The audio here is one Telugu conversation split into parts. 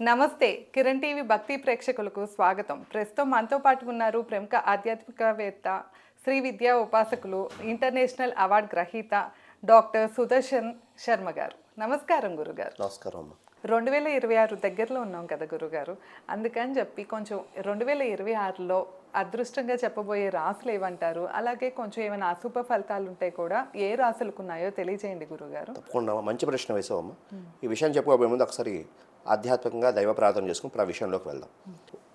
నమస్తే కిరణ్ టీవీ భక్తి ప్రేక్షకులకు స్వాగతం. ప్రస్తుతం మనతో పాటు ఉన్నారు ప్రముఖ ఆధ్యాత్మికవేత్త శ్రీ విద్యా ఉపాసకులు ఇంటర్నేషనల్ అవార్డు గ్రహీత డాక్టర్ సుదర్శన్ శర్మ గారు. నమస్కారం గురుగారు. నమస్కారం రెండు వేల ఇరవై ఆరు దగ్గరలో ఉన్నాం కదా గురుగారు. అందుకని చెప్పి కొంచెం రెండు వేల ఇరవై ఆరులో అదృష్టంగా చెప్పబోయే రాసులు ఏమంటారు అలాగే కొంచెం ఏమైనా అశుభ ఫలితాలు ఉంటే కూడా ఏ రాసులకు ఉన్నాయో తెలియజేయండి గురుగారు. తప్పకుండా. మంచి ప్రశ్న వేసావమ్మ ఈ విషయం చెప్పుకోబోయే ముందు ఒకసారి ఆధ్యాత్మికంగా దైవ ప్రార్థన చేసుకుని ఇప్పుడు ఆ విషయంలోకి వెళ్దాం.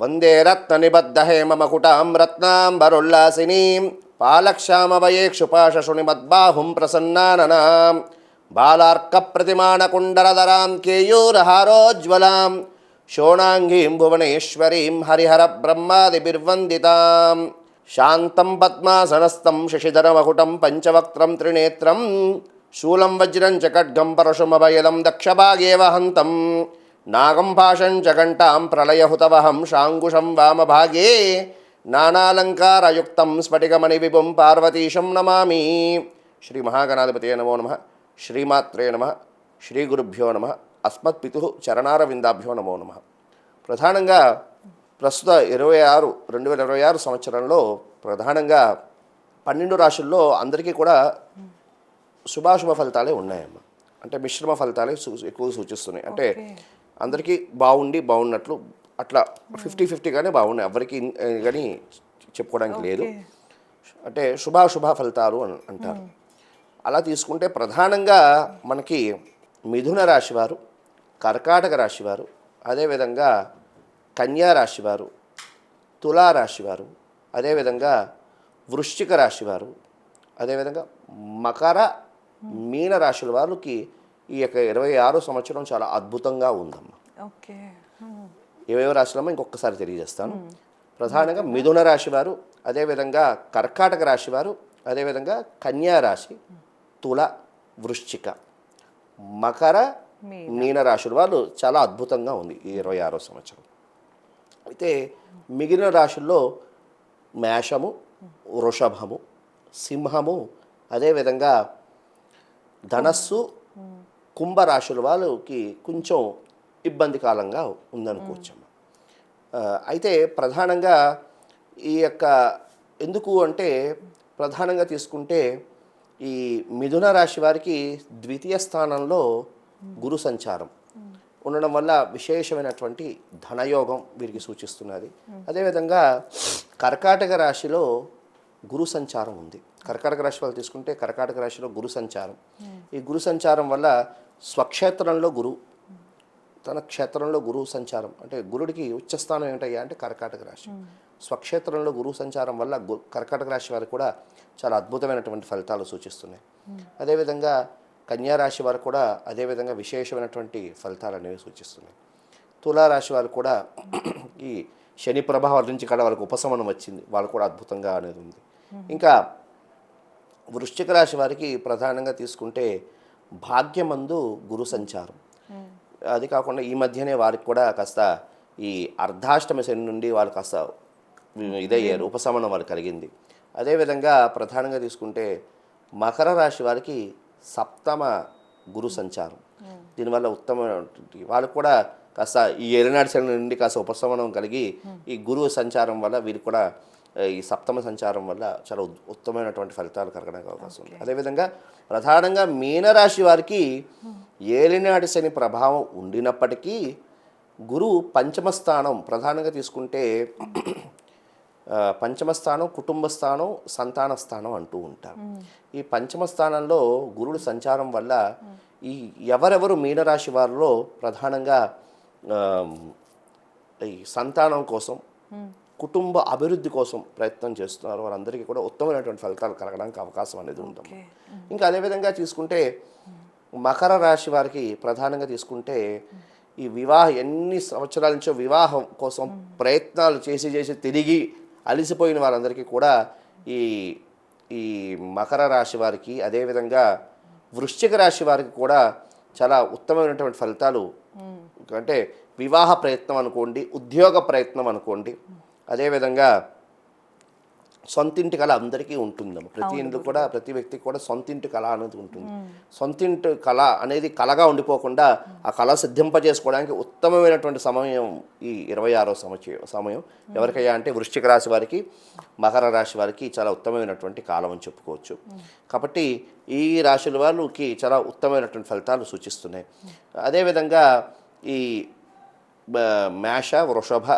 వందే రత్న నిబద్ధ హేమ మకుటాం రత్నాంబరుల్లాసినీం పాలక్షామవయే క్షుపాశుని మద్బాహుం ప్రసన్నాననాం. బాలార్క ప్రతిమాణకుండరధరాం కేయూరహారోజ్వలాం. శోణాంగీం భువనేశ్వరీం హరిహర బ్రహ్మాదిభిర్వందితాం శాంతం పద్మాసనస్థం శశిధరమకుటం పంచవక్త్రం త్రినేత్రం. శూలం వజ్రం చ ఖడ్గం పరశుమభయదం దక్షభాగే వహంతం నాగం భాషం ప్రళయహుతవహం శాంకుశం వామభాగే నానాలంకారయుక్తం స్ఫటికమణి విభుం పార్వతీశం నమామి. శ్రీ మహాగణాధిపతే నమో నమ. శ్రీమాత్రే నమ. శ్రీ గురుభ్యో నమ. అస్మత్పితు చరణారవిందాభ్యో నమో నమ. ప్రధానంగా ప్రస్తుత ఇరవై ఆరు రెండు వేల ఇరవై ఆరు సంవత్సరంలో ప్రధానంగా పన్నెండు రాశుల్లో అందరికీ కూడా శుభాశుభ ఫలితాలే ఉన్నాయమ్మ. అంటే మిశ్రమ ఫలితాలే సూ ఎక్కువ సూచిస్తున్నాయి. అంటే అందరికీ బాగుండి బాగున్నట్లు అట్లా ఫిఫ్టీ ఫిఫ్టీగానే బాగున్నాయి. ఎవరికి కానీ చెప్పుకోవడానికి లేదు. అంటే శుభాశుభ ఫలితాలు అని అంటారు. అలా తీసుకుంటే ప్రధానంగా మనకి మిథున రాశి వారు కర్కాటక రాశి వారు అదేవిధంగా కన్యా రాశి వారు తులా రాశి వారు అదేవిధంగా వృశ్చిక రాశి వారు అదేవిధంగా మకర మీన రాశుల వారికి ఈ యొక్క ఇరవై ఆరో సంవత్సరం చాలా అద్భుతంగా ఉందమ్మా. ఓకే. ఏవేవో రాశులమ్మా ఇంకొకసారి తెలియజేస్తాను. ప్రధానంగా మిథున రాశి వారు అదేవిధంగా కర్కాటక రాశి వారు అదేవిధంగా కన్యా రాశి తుల వృశ్చిక మకర మీన. రాశుల వాళ్ళు చాలా అద్భుతంగా ఉంది ఈ ఇరవై ఆరో సంవత్సరం. అయితే మిగిలిన రాశుల్లో మేషము వృషభము సింహము అదేవిధంగా ధనస్సు కుంభరాశుల వాళ్ళకి కొంచెం ఇబ్బందికాలంగా ఉందనుకోవచ్చమ్మ. ఆ, అయితే ప్రధానంగా ఈ యొక్క ఎందుకు అంటే ప్రధానంగా తీసుకుంటే ఈ మిథున రాశి వారికి ద్వితీయ స్థానంలో గురు సంచారం. ఉండడం వల్ల విశేషమైనటువంటి ధనయోగం వీరికి సూచిస్తున్నది. అదేవిధంగా కర్కాటక రాశిలో గురు సంచారం ఉంది. కర్కాటక రాశి వాళ్ళు తీసుకుంటే కర్కాటక రాశిలో గురు సంచారం. ఈ గురు సంచారం వల్ల స్వక్షేత్రంలో గురు తన క్షేత్రంలో గురువు సంచారం. అంటే గురుడికి ఉచ్చస్థానం ఏమిటయ్యా అంటే కర్కాటక రాశి. స్వక్షేత్రంలో గురువు సంచారం వల్ల గు కర్కాటక రాశి వారికి కూడా చాలా అద్భుతమైనటువంటి ఫలితాలు సూచిస్తున్నాయి. అదేవిధంగా కన్యా రాశి వారు కూడా అదేవిధంగా విశేషమైనటువంటి ఫలితాలు అనేవి సూచిస్తున్నాయి. తులారాశి వారు కూడా ఈ శని ప్రభావం నుంచి కూడా వాళ్ళకి ఉపశమనం వచ్చింది. వాళ్ళు కూడా అద్భుతంగా అనేది ఉంది. ఇంకా వృశ్చిక రాశి వారికి ప్రధానంగా తీసుకుంటే భాగ్యమందు గురు సంచారం. అది కాకుండా ఈ మధ్యనే వారికి కూడా కాస్త ఈ అర్ధాష్టమ శని నుండి వాళ్ళు కాస్త ఇదయ్యారు ఉపశమనం వాళ్ళకి కలిగింది. అదేవిధంగా ప్రధానంగా తీసుకుంటే మకర రాశి వారికి సప్తమ గురు సంచారం. దీనివల్ల ఉత్తమమైనటువంటి వాళ్ళకు కూడా కాస్త ఈ ఏలినాటి శని నుండి కాస్త ఉపశమనం కలిగి ఈ గురువు సంచారం వల్ల వీరికి కూడా ఈ సప్తమ సంచారం వల్ల చాలా ఉత్- ఉత్తమమైనటువంటి ఫలితాలు కలగడానికి అవకాశం ఉంది. అదేవిధంగా ప్రధానంగా మీనరాశి వారికి ఏలినాటి శని ప్రభావం ఉండినప్పటికీ గురువు పంచమ స్థానం ప్రధానంగా తీసుకుంటే పంచమ స్థానం కుటుంబ స్థానం సంతాన స్థానం అంటూ ఉంటారు. ఈ పంచమ స్థానంలో గురుడు సంచారం వల్ల ఈ ఎవరెవరు మీనరాశి వారిలో ప్రధానంగా ఈ సంతానం కోసం కుటుంబ అభివృద్ధి కోసం ప్రయత్నం చేస్తున్నారు. వారందరికీ కూడా ఉత్తమమైనటువంటి ఫలితాలు కలగడానికి అవకాశం అనేది ఉంటుంది. ఇంకా అదేవిధంగా తీసుకుంటే మకర రాశి వారికి ప్రధానంగా తీసుకుంటే ఈ వివాహ ఎన్ని సంవత్సరాల నుంచో వివాహం కోసం ప్రయత్నాలు చేసి చేసి తిరిగి అలసిపోయిన వారందరికీ కూడా ఈ ఈ మకర రాశి వారికి అదేవిధంగా వృశ్చిక రాశి వారికి కూడా చాలా ఉత్తమమైనటువంటి ఫలితాలు అంటే వివాహ ప్రయత్నం అనుకోండి ఉద్యోగ ప్రయత్నం అనుకోండి అదేవిధంగా సొంతింటి కళ అందరికీ ఉంటుందమ్మ ప్రతి ఇంట్లో కూడా ప్రతి వ్యక్తికి కూడా సొంతింటి కళ అనేది ఉంటుంది. సొంతింటి కళ అనేది కళగా ఉండిపోకుండా ఆ కళ సిద్ధింపజేసుకోవడానికి ఉత్తమమైనటువంటి సమయం ఈ ఇరవై ఆరో సంవత్సరం సమయం. ఎవరికయ్యా అంటే వృశ్చిక రాశి వారికి మకర రాశి వారికి చాలా ఉత్తమమైనటువంటి కాలం అని చెప్పుకోవచ్చు. కాబట్టి ఈ రాశుల వాళ్ళకి చాలా ఉత్తమమైనటువంటి ఫలితాలు సూచిస్తున్నాయి. అదేవిధంగా ఈ మేష వృషభ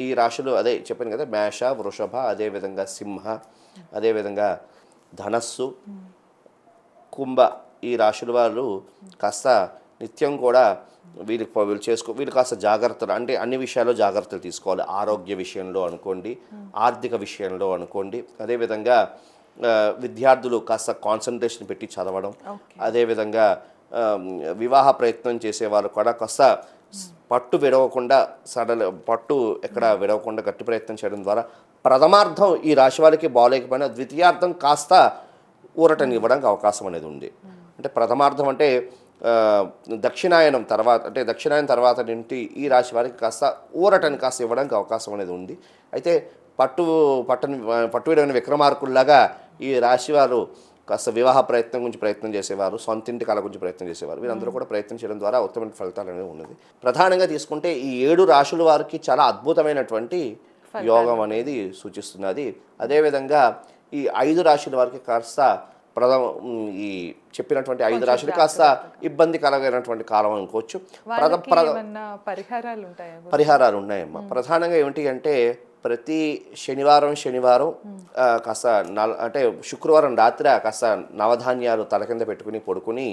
ఈ రాశులు అదే చెప్పాను కదా మేష వృషభ అదేవిధంగా సింహ అదేవిధంగా ధనస్సు కుంభ ఈ రాశుల వాళ్ళు కాస్త నిత్యం కూడా వీళ్ళకి వీళ్ళు చేసుకో వీళ్ళు కాస్త జాగ్రత్తలు అంటే అన్ని విషయాల్లో జాగ్రత్తలు తీసుకోవాలి. ఆరోగ్య విషయంలో అనుకోండి ఆర్థిక విషయంలో అనుకోండి అదేవిధంగా విద్యార్థులు కాస్త కాన్సన్ట్రేషన్ పెట్టి చదవడం అదేవిధంగా వివాహ ప్రయత్నం చేసేవాళ్ళు కూడా కాస్త పట్టు విడవకుండా సడల పట్టు ఎక్కడ విడవకుండా గట్టి ప్రయత్నం చేయడం ద్వారా ప్రథమార్థం ఈ రాశి వారికి బాగాలేకపోయినా ద్వితీయార్థం కాస్త ఊరటని ఇవ్వడానికి అవకాశం అనేది ఉంది. అంటే ప్రథమార్థం అంటే దక్షిణాయనం తర్వాత అంటే దక్షిణాయనం తర్వాత నుండి ఈ రాశి వారికి కాస్త ఊరటని కాస్త ఇవ్వడానికి అవకాశం అనేది ఉంది. అయితే పట్టు పట్టని పట్టు విడవని విక్రమార్కుల్లాగా ఈ రాశివారు కాస్త వివాహ ప్రయత్నం గురించి ప్రయత్నం చేసేవారు సొంతింటి కళ గురించి ప్రయత్నం చేసేవారు. వీరందరూ కూడా ప్రయత్నం చేయడం ద్వారా ఉత్తమమైన ఫలితాలు అనేవి ఉన్నది. ప్రధానంగా తీసుకుంటే ఈ ఏడు రాశుల వారికి చాలా అద్భుతమైనటువంటి యోగం అనేది సూచిస్తున్నది. అదేవిధంగా ఈ ఐదు రాశుల వారికి కాస్త ప్రథమ ఈ చెప్పినటువంటి ఐదు రాశులు కాస్త ఇబ్బంది కలగైనటువంటి కాలం అనుకోవచ్చు? పరిహారాలు ఉన్నాయమ్మా. ప్రధానంగా ఏమిటి అంటే ప్రతి శనివారం శనివారం కాస్త నల అంటే శుక్రవారం రాత్రి కాస్త నవధాన్యాలు తల కింద పెట్టుకుని పడుకుని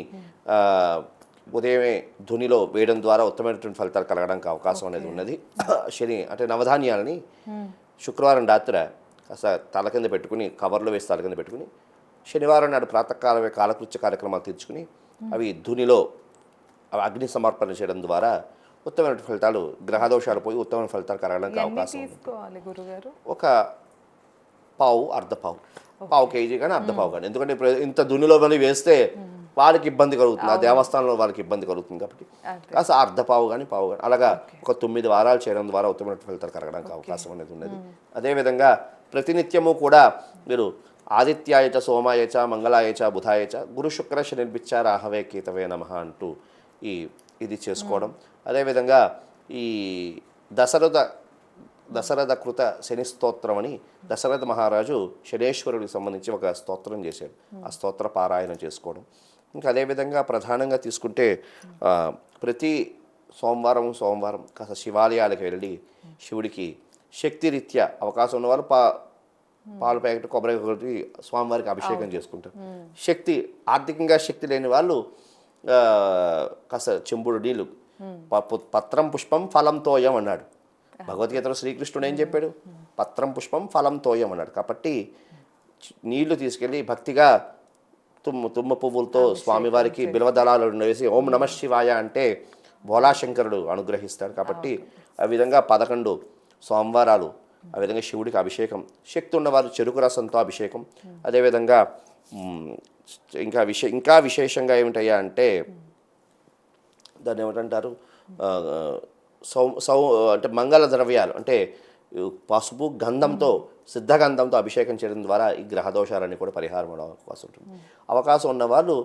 ఉదయమే ధునిలో వేయడం ద్వారా ఉత్తమమైనటువంటి ఫలితాలు కలగడానికి అవకాశం అనేది ఉన్నది. శని అంటే నవధాన్యాలని శుక్రవారం రాత్రి కాస్త తల కింద పెట్టుకుని కవర్లో వేసి తల కింద పెట్టుకుని శనివారం నాడు ప్రాతకాలమే కాలకృత్య కార్యక్రమాలు తీర్చుకుని అవి ధునిలో అగ్ని సమర్పణ చేయడం ద్వారా ఉత్తమమైన ఫలితాలు గ్రహదోషాలు పోయి ఉత్తమమైన ఫలితాలు కలగడానికి అవకాశం. ఉంది తీసుకోవాలి గురుగారు. ఒక పావు అర్ధ పావు. పావు కేజీ కానీ అర్ధ పావు కానీ. ఎందుకంటే ఇంత దున్నులో మళ్ళీ వేస్తే వాళ్ళకి ఇబ్బంది కలుగుతుంది. ఆ దేవస్థానంలో వాళ్ళకి ఇబ్బంది కలుగుతుంది కాబట్టి. కాస్త అర్ధ పావు కానీ పావు కానీ. అలాగా ఒక తొమ్మిది వారాలు చేయడం ద్వారా ఉత్తమమైన ఫలితాలు కలగడానికి అవకాశం అనేది ఉన్నది. అదేవిధంగా ప్రతినిత్యము కూడా మీరు ఆదిత్యాయచ సోమాయచ మంగళాయచ బుధాయచ గురు శుక్ర శనిర్భిచ్చ రాహవే కేతవే నమ అంటూ ఈ ఇది చేసుకోవడం. అదేవిధంగా ఈ దశరథ దశరథ కృత శని స్తోత్రం అని దశరథ మహారాజు శనేశ్వరుడికి సంబంధించి ఒక స్తోత్రం చేశాడు. ఆ స్తోత్ర పారాయణం చేసుకోవడం. ఇంకా అదేవిధంగా ప్రధానంగా తీసుకుంటే ప్రతి సోమవారం సోమవారం కాస్త శివాలయాలకు వెళ్ళి శివుడికి శక్తి రీత్యా అవకాశం ఉన్నవారు పా పాలు ప్యాకెట్ కొబ్బరి కొట్టి స్వామివారికి అభిషేకం చేసుకుంటారు. శక్తి ఆర్థికంగా శక్తి లేని వాళ్ళు కాస్త చెంబుడు నీళ్ళు. ప- పు- పత్రం పుష్పం ఫలం తోయం అన్నాడు. భగవద్గీతలో శ్రీకృష్ణుడు ఏం చెప్పాడు? పత్రం పుష్పం ఫలం తోయం అన్నాడు. కాబట్టి నీళ్ళు తీసుకెళ్ళి భక్తిగా తుమ్మ తుమ్మ పువ్వులతో స్వామివారికి బిల్వదళాలు వేసి ఓం నమ శివాయ అంటే భోలాశంకరుడు అనుగ్రహిస్తాడు. కాబట్టి ఆ విధంగా పదకొండు సోమవారాలు ఆ విధంగా శివుడికి అభిషేకం. శక్తి ఉన్నవారు చెరుకు రసంతో అభిషేకం. అదేవిధంగా ఇంకా విశే ఇంకా విశేషంగా ఏమిటయ్యా అంటే దాన్ని ఏమిటంటారు సౌ సౌ అంటే మంగళ ద్రవ్యాలు అంటే పసుపు గంధంతో సిద్ధగంధంతో అభిషేకం చేయడం ద్వారా ఈ గ్రహదోషాలన్నీ కూడా పరిహారం అవడం అవకాశం ఉంటుంది. అవకాశం ఉన్న వాళ్ళు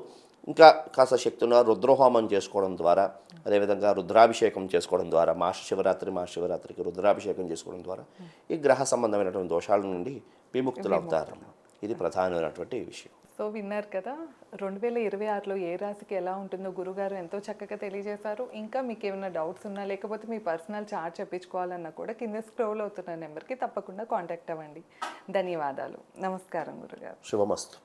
ఇంకా కాస్త శక్తి ఉన్న రుద్రహోమం చేసుకోవడం ద్వారా అదేవిధంగా రుద్రాభిషేకం చేసుకోవడం ద్వారా మాస శివరాత్రి మాస శివరాత్రికి రుద్రాభిషేకం చేసుకోవడం ద్వారా ఈ గ్రహ సంబంధమైనటువంటి దోషాల నుండి విముక్తులు. అవుతారు ఇది ప్రధానమైనటువంటి విషయం. సో విన్నారు కదా రెండు వేల ఇరవై ఆరులో ఏ రాశికి ఎలా ఉంటుందో గురుగారు ఎంతో చక్కగా తెలియజేశారు. ఇంకా మీకు ఏమైనా డౌట్స్ ఉన్నా లేకపోతే మీ పర్సనల్ చార్ట్ చెప్పించుకోవాలన్నా కూడా కింద స్క్రోల్ అవుతున్న నెంబర్కి తప్పకుండా కాంటాక్ట్ అవ్వండి. ధన్యవాదాలు. నమస్కారం గురుగారు. శుభమస్తు.